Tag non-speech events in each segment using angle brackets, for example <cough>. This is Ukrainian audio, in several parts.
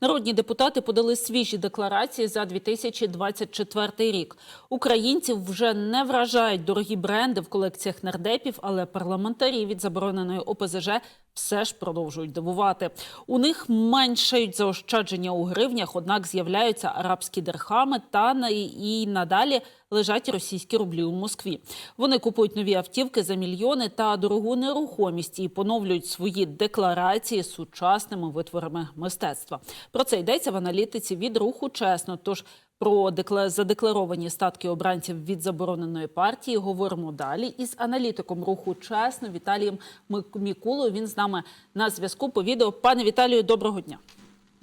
Народні депутати подали свіжі декларації за 2024 рік. Українців вже не вражають дорогі бренди в колекціях нардепів, але парламентарі від забороненої ОПЗЖ все ж продовжують дивувати. У них меншають заощадження у гривнях, однак з'являються арабські дирхами та і надалі лежать російські рублі у Москві. Вони купують нові автівки за мільйони та дорогу нерухомість і поновлюють свої декларації сучасними витворами мистецтва. Про це йдеться в аналітиці від руху чесно. Тож про декла- задекларовані статки обранців від забороненої партії говоримо далі із аналітиком руху чесно Віталієм Мікулою. Він з нами на зв'язку по відео. Пане Віталію, доброго дня.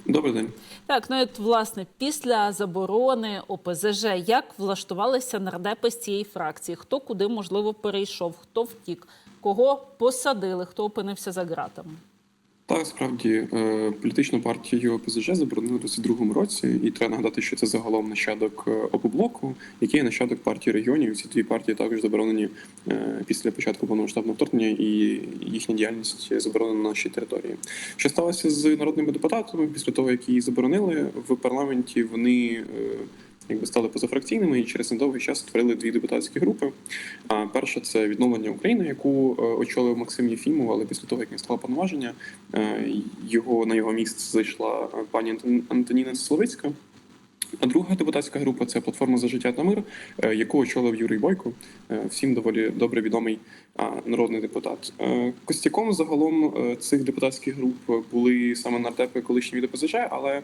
Добрий день. Так, ну от, власне, після заборони ОПЗЖ, як влаштувалися нардепи з цієї фракції? Хто куди можливо перейшов, хто втік, кого посадили, хто опинився за ґратами? Так, справді е, політичну партію ОПЗЖ заборонили у 22-му році, і треба нагадати, що це загалом нащадок е, ОПОБЛОКу, який є нащадок партії регіонів. Ці дві партії також заборонені е, після початку повномасштабного вторгнення, і їхня діяльність заборонена на нашій території. Що сталося з народними депутатами після того, як її заборонили в парламенті? Вони якби стали позафракційними і через недовгий час створили дві депутатські групи. А перша це відновлення України, яку е, очолив Максим Єфімов, але після того, як він склав повноваження, е, його на його місце зайшла е, пані Антон- Антоніна Словицька. А друга депутатська група це платформа за життя та мир, яку очолив Юрій Бойко, всім доволі добре відомий народний депутат. Костяком загалом цих депутатських груп були саме нардепи колишні від ОПЗЖ, але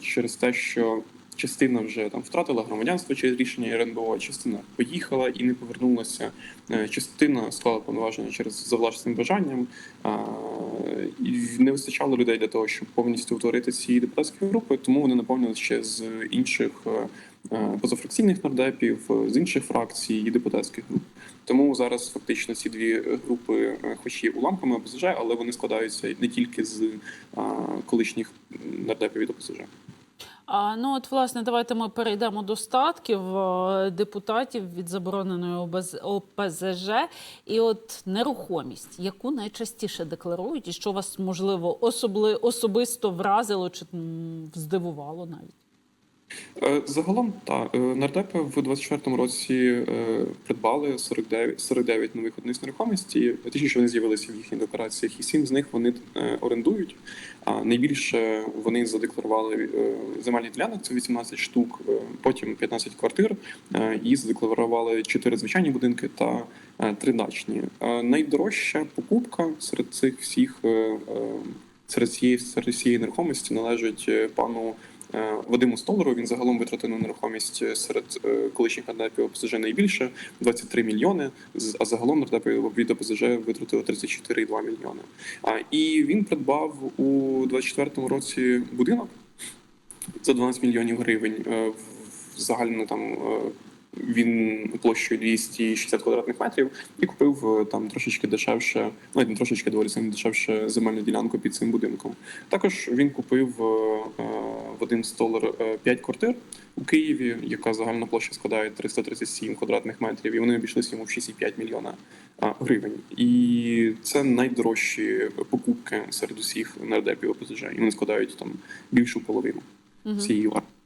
через те, що частина вже там втратила громадянство через рішення РНБО, частина поїхала і не повернулася. е, Частина склала повноваження через за власним бажанням. І не вистачало людей для того, щоб повністю утворити ці депутатські групи, тому вони наповнили ще з інших е, е, позафракційних нардепів, з інших фракцій і депутатських груп. Тому зараз фактично ці дві групи, хоч є уламками ОПЗЖ, але вони складаються не тільки з колишніх нардепів від ОПЗЖ. А ну от власне, давайте ми перейдемо до статків е, депутатів від забороненої ОПЗЖ. І от нерухомість, яку найчастіше декларують, і що вас можливо особли особисто вразило чи здивувало навіть. Е, Загалом так, е, нардепи в 24-му році е, придбали 49, 49 нових одиниць нерухомості. Точніше, вони з'явилися в їхніх деклараціях, і сім з них вони орендують. А найбільше вони задекларували земельні ділянок, це 18 штук, потім 15 квартир, і задекларували 4 звичайні будинки та е, 3 дачні. Найдорожча покупка серед цих всіх серед цієї серед цієї нерухомості належить пану. Е, Вадиму Столеру. він загалом витратив на нерухомість е, серед е, колишніх нардепів ОПЗЖ найбільше 23 мільйони. А загалом нардепи від ОПЗЖ витратили 34,2 мільйони. І він придбав у 24-му році будинок за 12 мільйонів гривень. В- Загально там він площею 260 квадратних метрів і купив е, там трошечки дешевше, навіть не трошечки доволі сильно дешевше земельну ділянку під цим будинком. Також він купив е, е, в один столар 5 квартир у Києві, яка загальна площа складає 337 квадратних метрів, і вони обійшлися йому в 6,5 мільйона гривень. І це найдорожчі покупки серед усіх нардепів ОПЗЖ. І вони складають там більшу половину цієї варти.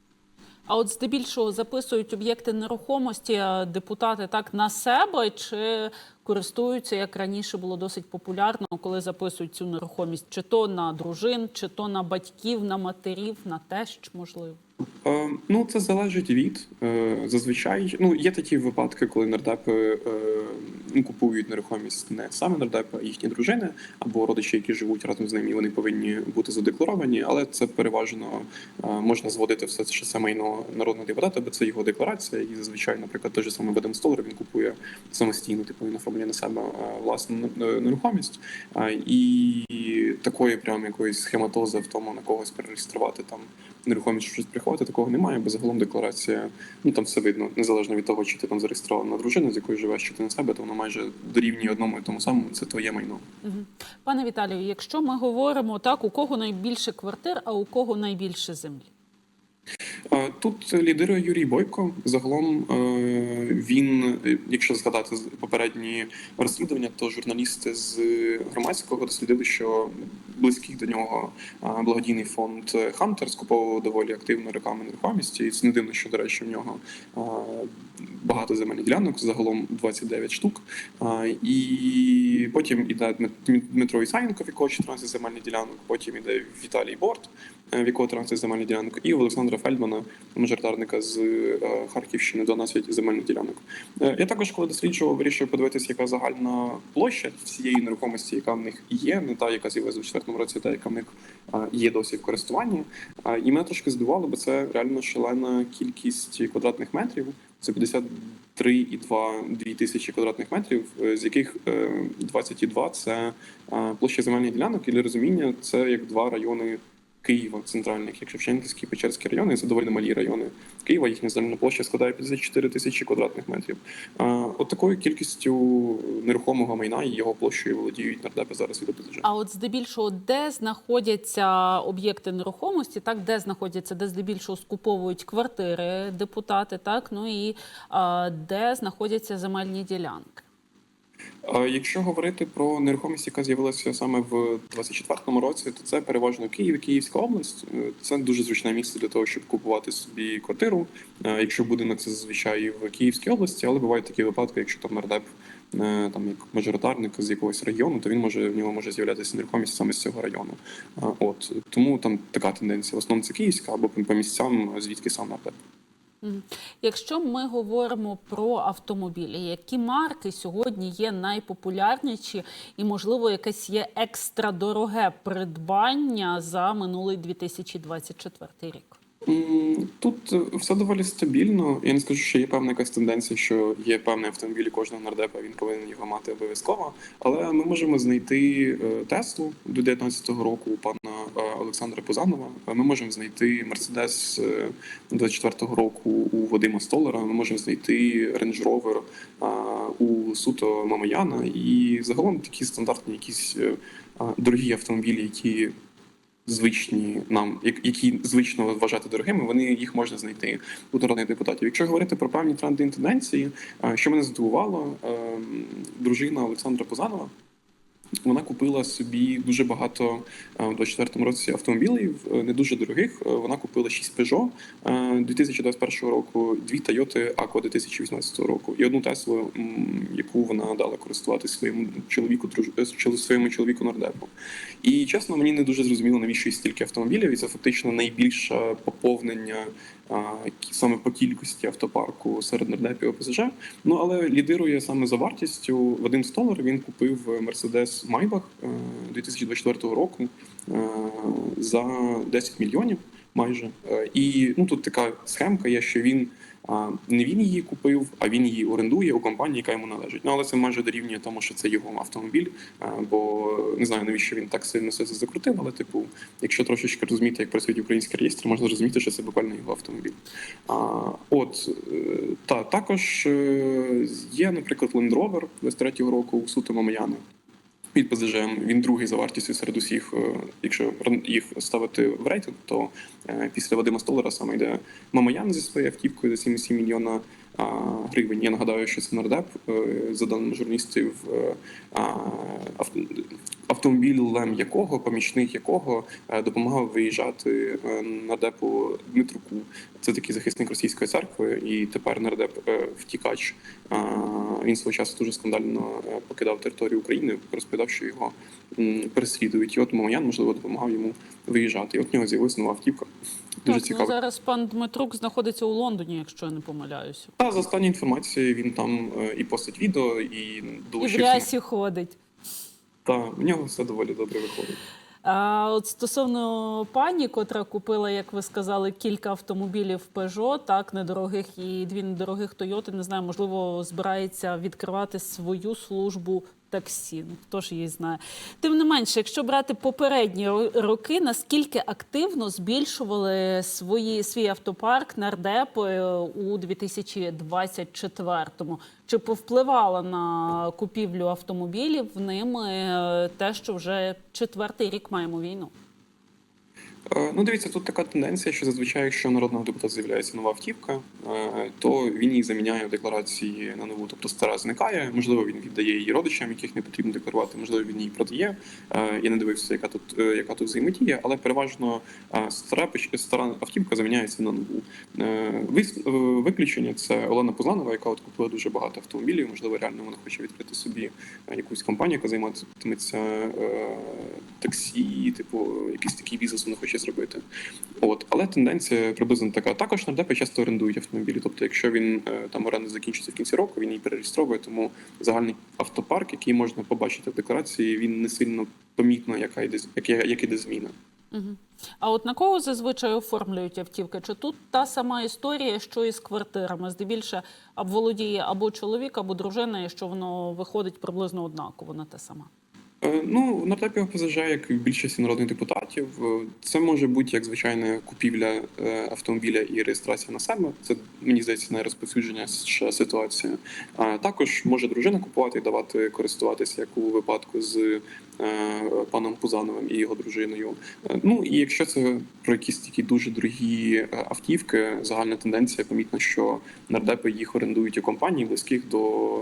А от здебільшого записують об'єкти нерухомості е, депутати так на себе чи користуються, як раніше було досить популярно, коли записують цю нерухомість, чи то на дружин, чи то на батьків, на матерів, на тещ, можливо. Е, ну, це залежить від е, зазвичай. Ну, є такі випадки, коли нардепи е, ну, купують нерухомість не саме нардепи, а їхні дружини або родичі, які живуть разом з ними, і вони повинні бути задекларовані, але це переважно можна зводити все що це майно народного депутата, бо це його декларація. І зазвичай, наприклад, той же самий Вадим Столар, він купує самостійно, типу він оформлює на себе власну нерухомість. І такої прям якоїсь схематози в тому на когось перереєструвати там нерухомість щось приховати, такого немає, бо загалом декларація, ну там все видно, незалежно від того, чи ти там зареєстрована дружина, з якою живеш, чи ти на себе, то воно майже дорівнює одному і тому самому, це твоє майно. Пане Віталію, якщо ми говоримо так, у кого найбільше квартир, а у кого найбільше землі? Е, Тут лідирує Юрій Бойко. Загалом е, він, е, якщо згадати попередні розслідування, то журналісти з громадського дослідили, що близький до нього благодійний фонд Хантер скуповував доволі активно рекламу нерухомості. І це не дивно, що до речі, в нього багато земельних ділянок, загалом 29 штук. І потім іде Дмитро Ісаєнко, в якого 14 земельних ділянок, потім іде Віталій Борт, е, в якого 13 земельних ділянок, і Олександра Фельдмана, мажоритарника з е, Харківщини, 12 земельних ділянок. Е, Я також, коли досліджував, вирішив подивитися, яка загальна площа всієї нерухомості, яка в них є, не та, яка з'явилася у четвертому році, та яка в них є досі в користуванні. І мене трошки здивувало, бо це реально шалена кількість квадратних метрів. Це 53,2 тисячі квадратних метрів, е, з яких е, 22 – це е, площа земельних ділянок. І для розуміння це як два райони Києва центральних, як Шевченківський, Печерський райони, це доволі малі райони Києва. Їхня земельна площа складає 54 тисячі квадратних метрів. От такою кількістю нерухомого майна і його площею володіють нардепи зараз від ОПЗЖ. А от здебільшого, де знаходяться об'єкти нерухомості, так де знаходяться, де здебільшого скуповують квартири депутати, так ну і де знаходяться земельні ділянки. Якщо говорити про нерухомість, яка з'явилася саме в 24-му році, то це переважно Київ Київська область. Е, Це дуже зручне місце для того, щоб купувати собі квартиру. Е, Якщо будинок це зазвичай в Київській області, але бувають такі випадки, якщо там нардеп е, там як мажоритарник з якогось регіону, то він може в нього може з'являтися нерухомість саме з цього району. От тому там така тенденція. В основному це київська або по місцям, звідки сам нардеп. Якщо ми говоримо про автомобілі, які марки сьогодні є найпопулярніші, і можливо якесь є екстра дороге придбання за минулий 2024 рік? Тут е, все доволі стабільно. Я не скажу, що є певна якась тенденція, що є певний автомобіль кожного нардепа, він повинен його мати обов'язково. Але ми можемо знайти е, Теслу до 19-го року у пана е, Олександра Пузанова. Ми можемо знайти Мерседес 24-го року у Вадима Столера. Ми можемо знайти Range Rover у Суто Мамаяна. І загалом такі стандартні якісь дорогі автомобілі, які звичні нам, як- які звично вважати дорогими, вони їх можна знайти у народних депутатів. Якщо говорити про певні тренди і е, що мене здивувало, ем, дружина Олександра Позанова. Вона купила собі дуже багато е, в 24-му році автомобілів, е, не дуже дорогих. Е, Вона купила 6 Peugeot е, 2021 року, дві Toyota Aqua 2018 року і одну Теслу, яку вона дала користуватися своєму чоловіку, своєму чоловіку нардепу. І чесно, мені не дуже зрозуміло, навіщо стільки автомобілів, і це фактично найбільше поповнення саме по кількості автопарку серед нардепів ОПЗЖ. Ну але лідирує саме за вартістю. Вадим Столар він купив Mercedes Maybach е, 2024 року е, за 10 мільйонів майже. Е, І ну тут така схемка є, що він. Не він її купив, а він її орендує у компанії, яка йому належить. Ну але це майже дорівнює тому, що це його автомобіль. Бо не знаю навіщо він так сильно все це закрутив. Але, типу, якщо трошечки розуміти, як працюють українські реєстри, можна зрозуміти, що це буквально його автомобіль. А, от е, та також е, є, наприклад, Land Rover 23-го року у Суто Мамаяна. Під ПЗЖ він другий за вартістю серед усіх. е, Якщо їх ставити в рейтинг, то е, після Вадима Столера саме йде Мамаян зі своєю автівкою за 7,7 мільйона гривень. Я нагадаю, що це нардеп, е, за даними журналістів, автомобілем якого, помічник якого допомагав виїжджати нардепу Дмитруку. Це такий захисник російської церкви, і тепер нардеп е, втікач. Він свого часу дуже скандально е, покидав територію України, розповідав, що його переслідують. І от Мамаян, можливо, допомагав йому виїжджати. І от в нього з'явилася нова автівка. Дуже так, цікаво. ну, зараз пан Дмитрук знаходиться у Лондоні, якщо я не помиляюся. Та за останньою інформацією він там е, і постить відео, і І в рясі ходить. Та в нього все доволі добре виходить. А от стосовно пані, котра купила, як ви сказали, кілька автомобілів Peugeot, так недорогих і дві недорогих Toyota, не знаю, можливо, збирається відкривати свою службу таксі. Ну хто ж її знає. Тим не менше, якщо брати попередні роки, наскільки активно збільшували свої свій автопарк нардепи у 2024-му? Чи повпливало на купівлю автомобілів ними е, те, що вже четвертий рік маємо війну? Е, Ну, дивіться, тут така тенденція, що зазвичай, якщо народного депутата з'являється нова автівка, е, то він її заміняє в декларації на нову. Тобто стара зникає. Можливо, він віддає її родичам, яких не потрібно декларувати. Можливо, він її продає. Е, Я не дивився, яка тут яка тут взаємодія, але переважно стара стара автівка заміняється на нову. Виключення це Олена Позланова, яка от купила дуже багато автомобілів. Можливо, реально вона хоче відкрити собі якусь компанію, яка займатиметься таксі, типу, якийсь такий бізнес вона хоче зробити. От, але тенденція приблизно така. Також нардепи часто орендують автомобілі. Тобто, якщо він е, там оренда закінчиться в кінці року, він її перереєстровує, тому загальний автопарк, який можна побачити в декларації, він не сильно помітно, яка йде як, як іде зміна. Угу. А от на кого зазвичай оформлюють автівки? Чи тут та сама історія, що і з квартирами? Здебільше або володіє або чоловік, або дружина, і що воно виходить приблизно однаково на те саме. Е, Ну, в нардепі ОПЗЖ, як і в більшості народних депутатів, е, це може бути як звичайна купівля е, автомобіля і реєстрація на себе. Це мені здається найрозповсюдження ситуація. А також може дружина купувати і давати користуватися, як у випадку з паном Пузановим і його дружиною. Ну і якщо це про якісь такі дуже дорогі автівки, загальна тенденція помітна, що нардепи їх орендують у компаній близьких до,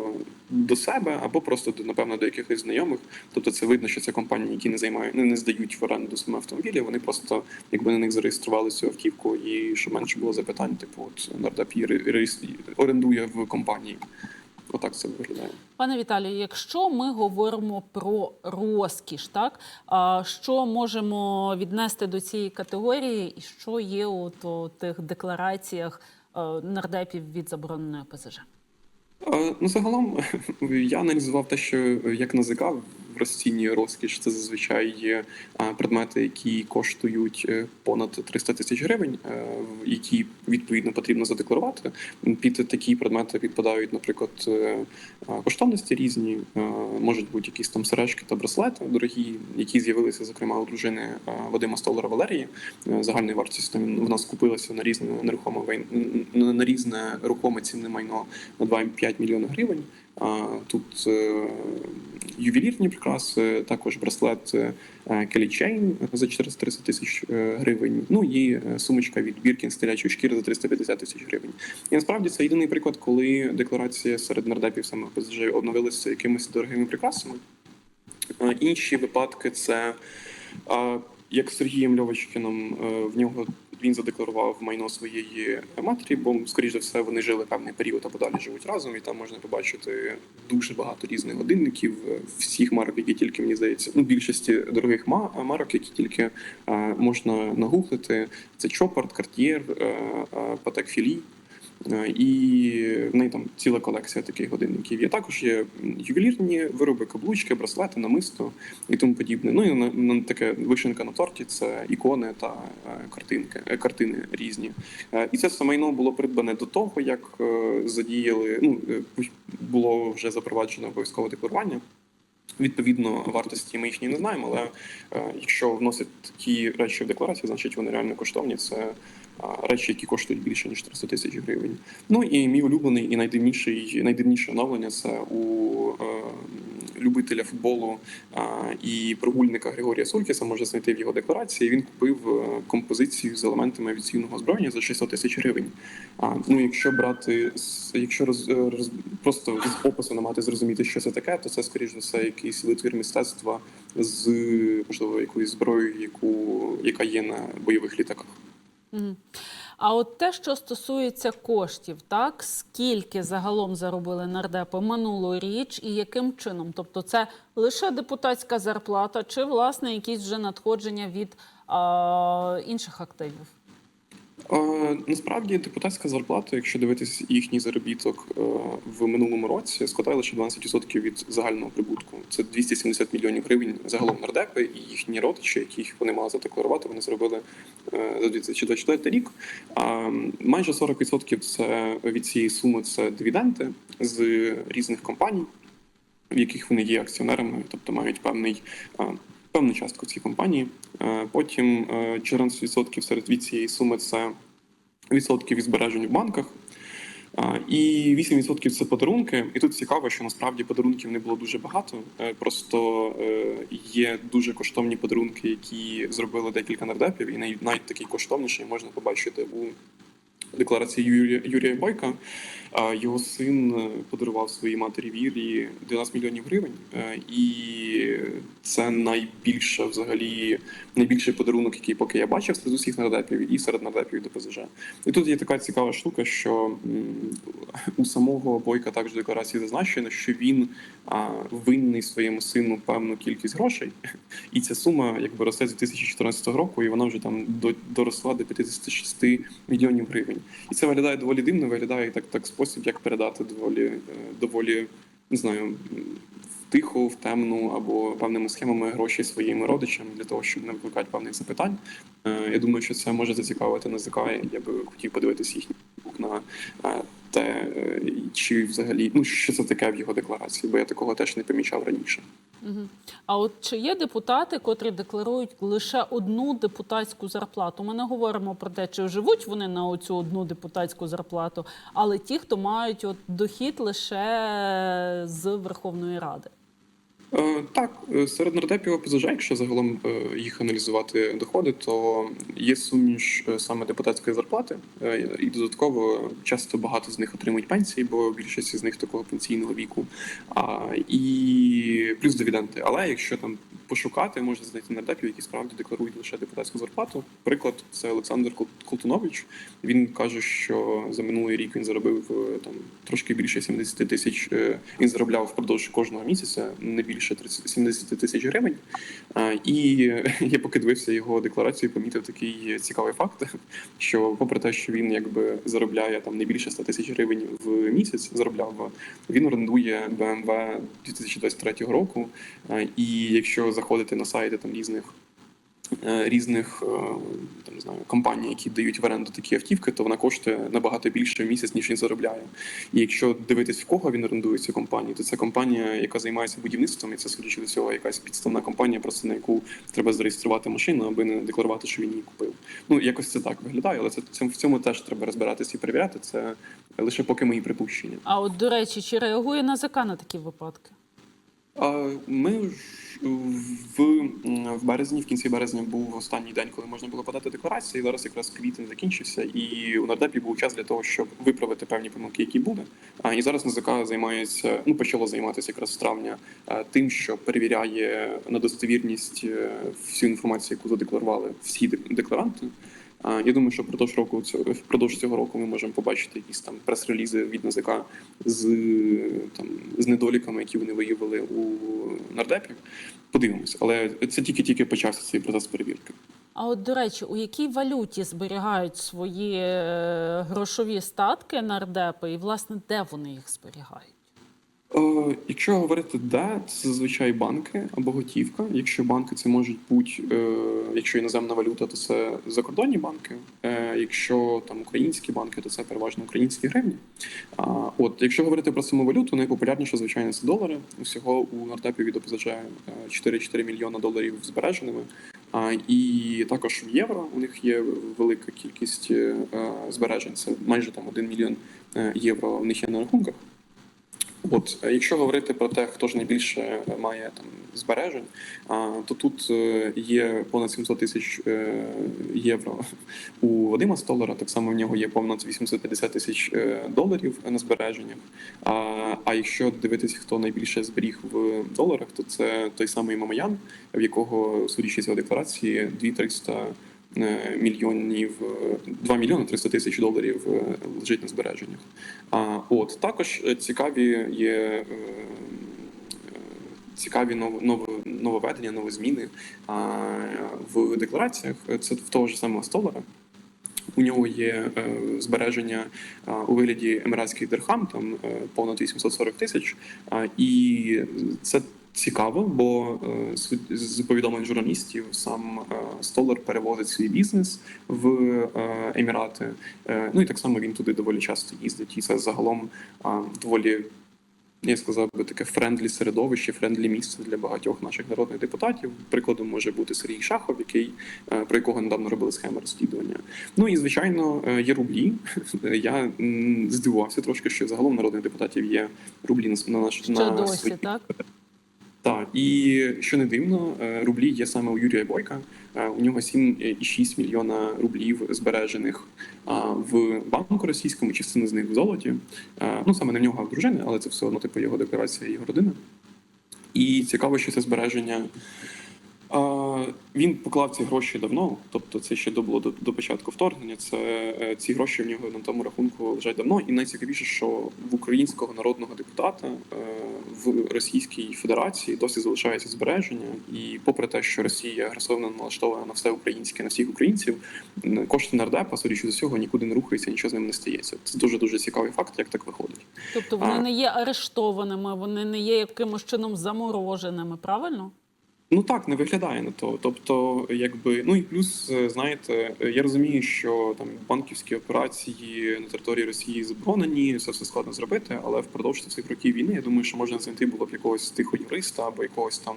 до себе або просто напевно до якихось знайомих. Тобто це видно, що це компанії, які не займають, не, не здають в оренду саме автомобілі. Вони просто якби на них зареєстрували цю автівку, і щоб менше було запитань, типу, от нардеп її ре- орендує в компанії. Отак це виглядає. Пане Віталію, якщо ми говоримо про розкіш, так що можемо віднести до цієї категорії, і що є от у тих деклараціях е, нардепів від забороненої ПЗЖ? Е, Ну, загалом <laughs> я аналізував те, що як НАЗК розцінює розкіш, це зазвичай є предмети, які коштують е, понад 300 тисяч гривень, е, які відповідно потрібно задекларувати. Під такі предмети підпадають, наприклад, е, коштовності різні, можуть бути якісь там сережки та браслети дорогі, які з'явилися, зокрема, у дружини Вадима Столара Валерії. Вартість там в нас купилася на різне нерухоме на різне рухоме цінне майно на 2,5 мільйона гривень. Тут ювелірні прикраси, також браслет е, Chain за 430 тисяч е, гривень. Ну і е, сумочка від Birkin з телячої шкіри за 350 тисяч гривень. І насправді це єдиний приклад, коли декларація серед нардепів саме ПСЖ обновилася якимись дорогими прикрасами. Інші випадки це як Сергієм Льовочкином, в нього він задекларував майно своєї матері, бо, скоріш за все, вони жили певний період або далі живуть разом, і там можна побачити дуже багато різних годинників, е, всіх марок, які тільки мені здається, ну більшості дорогих марок, які тільки е, можна нагуглити. Це Чопард, Cartier, Патек е. Е, І в неї там ціла колекція таких годинників. Є також є ювелірні вироби, каблучки, браслети, намисто і тому подібне. Ну і на, таке вишенка на торті це ікони та е, картинки, е, картини різні. Е, І це все майно було придбане до того, як е, задіяли. Ну е, було вже запроваджено обов'язкове декларування. Відповідно, вартості ми їхні не знаємо, але е, якщо вносять такі речі в декларацію, значить вони реально коштовні. Це а, речі, які коштують більше ніж 300 тисяч гривень. Ну і мій улюблений і найдивніший, найдивніше оновлення це у е, любителя футболу і прогульника Григорія Суркіса. Можна знайти в його декларації. Він купив е, композицію з елементами авіаційного озброєння за 600 тисяч гривень. Ну, якщо брати якщо роз, е, роз просто з опису намагати зрозуміти, що це таке, то це скоріш за все якийсь витвір мистецтва з можливо якоюсь зброєю, яку яка є на бойових літаках. Мгм. А от те, що стосується коштів, так скільки загалом заробили нардепи минулоріч і яким чином? Тобто, це лише депутатська зарплата, чи власне якісь вже надходження від а, інших активів? Е, Насправді депутатська зарплата, якщо дивитись їхній заробіток е, в минулому році, складає лише 12% від загального прибутку. Це 270 мільйонів гривень загалом нардепи і їхні родичі, яких вони мали задекларувати, вони зробили е, за 2024 рік. А майже 40% це від цієї суми це дивіденди з різних компаній, в яких вони є акціонерами, тобто мають певний. Певну частку цій компанії. Е, Потім е, 14% серед від цієї суми це відсотки від збережень в банках. І 8% це подарунки. І тут цікаво, що насправді подарунків не було дуже багато. Е, Просто е, є дуже коштовні подарунки, які зробили декілька нардепів, і навіть такий коштовніший можна побачити у декларації Юрія, Юрія Бойка. Його син е, подарував своїй матері Вірі 12 мільйонів гривень, Е, і це найбільше взагалі найбільший подарунок, який поки я бачив серед усіх нардепів і серед нардепів до ПЗЖ. І тут є така цікава штука, що у самого Бойка також декларації зазначено, що він винний своєму сину певну кількість грошей, і ця сума якби росте з 2014 року, і вона вже там до, доросла до 56 мільйонів гривень. І це виглядає доволі дивно, виглядає так, так спосіб, як передати доволі, е, доволі не знаю. в тиху, в темну або певними схемами гроші своїм родичам для того, щоб не викликати певних запитань. Е, Я думаю, що це може зацікавити НЗК. Я би хотів подивитися їхній на е, те, е, чи взагалі ну що це таке в його декларації, бо я такого теж не помічав раніше. А от чи є депутати, котрі декларують лише одну депутатську зарплату? Ми не говоримо про те, чи живуть вони на оцю одну депутатську зарплату, але ті, хто мають от дохід лише з Верховної Ради. Е, Так, е, серед нардепів ОПЗЖ, якщо загалом е, їх аналізувати доходи, то є суміш саме депутатської зарплати, і додатково часто багато з них отримують пенсії, бо більшість з них такого пенсійного віку. А, і плюс дивіденди. Але якщо там пошукати, можна знайти нардепів, які справді декларують лише депутатську зарплату. Приклад, це Олександр Колтунович. Він каже, що за минулий рік він заробив е, там трошки більше 70 тисяч. е, Він заробляв впродовж кожного місяця не більше 30, 70 тисяч гривень. І я поки дивився його декларацію, помітив такий цікавий факт, <laughs> що попри те, що він якби заробляє там не більше 100 тисяч гривень в місяць, заробляв, він орендує BMW 2023 року. І якщо заходити на сайти там різних е, різних е, там, не знаю, компаній, які дають в оренду такі автівки, то вона коштує набагато більше в місяць, ніж він заробляє. І якщо дивитись, в кого він орендує цю компанію, то це компанія, яка займається будівництвом, і це судячи до цього, якась підставна компанія, просто на яку треба зареєструвати машину, аби не декларувати, що він її купив. Ну якось це так виглядає, але це цим- в цьому теж треба розбиратися і перевіряти. Це лише поки мої припущення. А от до речі, чи реагує НАЗК на такі випадки? Ми в, в березні, в кінці березня був останній день, коли можна було подати декларації. Зараз якраз квітень закінчився, і у нардепі був час для того, щоб виправити певні помилки, які були. І зараз НЗК займається, ну почало займатися якраз з травня тим, що перевіряє на достовірність е, всю інформацію, яку задекларували всі декларанти. Я думаю, що впродовж року впродовж цього року ми можемо побачити якісь там прес-релізи від НАЗК з там з недоліками, які вони виявили у нардепів. Подивимось, але це тільки-тільки почався цей процес перевірки. А от до речі, у якій валюті зберігають свої е, грошові статки нардепи, і власне де вони їх зберігають? Е, якщо говорити де, це зазвичай банки або готівка. Якщо банки це можуть бути, е, якщо іноземна валюта, то це закордонні банки. Е, якщо там українські банки, то це переважно українські гривні. А, от, якщо говорити про саму валюту, найпопулярніше, звичайно, це долари. Усього у нардепів від ОПЗЖ е, 4,4 мільйона доларів збереженими. А, і також в євро у них є велика кількість збережень. Це майже там 1 мільйон євро у них є на рахунках. От, якщо говорити про те, хто ж найбільше має там збережень, а, то тут е, є понад 700 тисяч е, євро у Вадима Столара. Так само в нього є понад 850 тисяч е, доларів на збереженнях. А, якщо дивитися, хто найбільше зберіг в доларах, то це той самий Мамаян, в якого, судячи з декларації, 2300 е, мільйонів, е, 2 мільйони 300 тисяч доларів е, лежить на збереженнях. А от також е, цікаві є е, е, цікаві нов- ново- нововведення, новозміни а, в деклараціях. Це в того ж самого столара. У нього є е, збереження у вигляді еміратських дирхам, там е, понад 840 тисяч. І це цікаво, бо е, з- повідомлень журналістів сам е, Столар перевозить свій бізнес в е, Емірати. Е, Ну і так само він туди доволі часто їздить. І це загалом доволі я сказав би таке френдлі середовище, френдлі місце для багатьох наших народних депутатів. Прикладом може бути Сергій Шахов, який е, про якого недавно робили схеми розслідування. Ну і звичайно е, є рублі. <laughs> Я здивувався трошки, що загалом народних депутатів є рублі на, на наш Ще на досі, так? Так, і що не дивно, е, рублі є саме у Юрія Бойка. Е, У нього 7,6 мільйона рублів збережених в банку російському, частина з них в золоті. Е, Ну саме не в нього, а в дружини, але це все одно типу його декларація, його родина. І цікаво, що це збереження. Він поклав ці гроші давно, тобто це ще до було до, до початку вторгнення. Це е, ці гроші в нього на тому рахунку лежать давно. І найцікавіше, що в українського народного депутата е, в Російській Федерації досі залишається збереження. І попри те, що Росія агресивно налаштована на все українське, на всіх українців, кошти нардепа, судячи з усього, нікуди не рухаються, нічого з ним не стається. Це дуже дуже цікавий факт, як так виходить. Тобто вони А. не є арештованими, вони не є якимось чином замороженими, правильно? Ну так, не виглядає на то. Тобто, якби ну і плюс, е, знаєте, е, я розумію, що там банківські операції на території Росії заборонені, це все складно зробити, але впродовж цих років війни я думаю, що можна знайти було б якогось тихо юриста або якогось там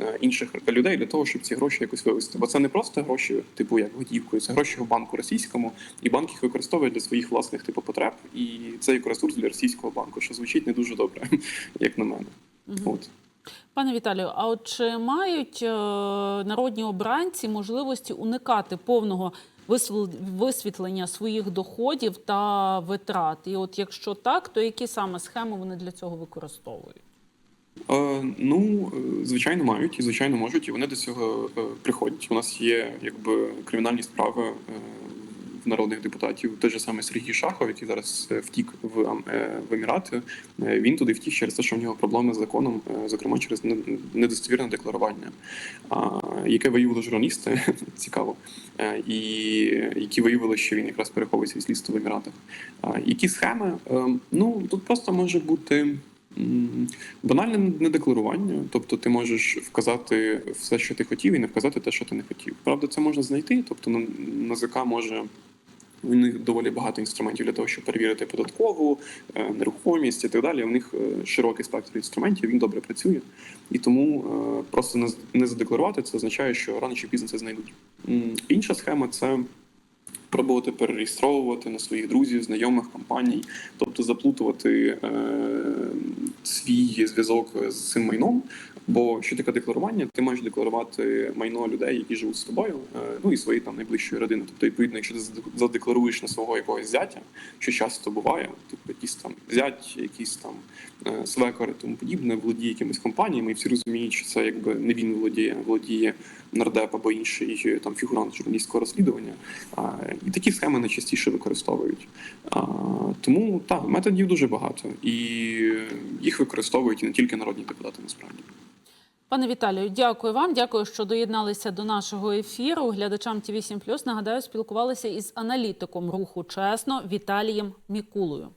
е, інших людей для того, щоб ці гроші якось вивести. Бо це не просто гроші, типу як готівкою, це гроші в банку російському, і банк їх використовує для своїх власних типу потреб. І це як ресурс для російського банку, що звучить не дуже добре, <laughs> як на мене. От. Пане Віталію, а от чи мають е, народні обранці можливості уникати повного висвітлення своїх доходів та витрат? І от якщо так, то які саме схеми вони для цього використовують? Е, ну, звичайно, мають і звичайно можуть, і вони до цього е, приходять. У нас є якби кримінальні справи е, народних депутатів. Той же самий Сергій Шахов, який зараз е, втік в, е, в Емірати. Е, Він туди втік через те, що в нього проблеми з законом, зокрема через недостовірне декларування, яке виявили журналісти. <laughs> Цікаво, і які виявили, що він якраз переховується від слідства в Еміратах. Які схеми? Е, Ну тут просто може бути. Банальне недекларування, тобто ти можеш вказати все, що ти хотів, і не вказати те, що ти не хотів. Правда, це можна знайти. Тобто на- НАЗК може у них доволі багато інструментів для того, щоб перевірити податкову, е, нерухомість і так далі. У них е, широкий спектр інструментів, він добре працює. І тому е, просто не задекларувати це означає, що рано чи пізно це знайдуть. Інша схема це пробувати перереєстровувати на своїх друзів, знайомих компаній, тобто заплутувати свій зв'язок з цим майном. Бо що таке декларування? Ти маєш декларувати майно людей, які живуть з тобою, е, ну і своєї там найближчої родини. Тобто, відповідно, якщо ти задекларуєш на свого якогось зятя, що часто буває, типу якийсь там зять, якийсь там е, свекор і тому подібне, володіє якимись компаніями, і всі розуміють, що це якби не він володіє, володіє нардеп або інший е, там фігурант журналістського розслідування. І такі схеми найчастіше використовують. Тому так, методів дуже багато, і їх використовують і не тільки народні депутати, насправді. Пане Віталію, дякую вам. Дякую, що доєдналися до нашого ефіру. Глядачам Ті 7 Нагадаю, спілкувалися із аналітиком руху чесно Віталієм Мікулою.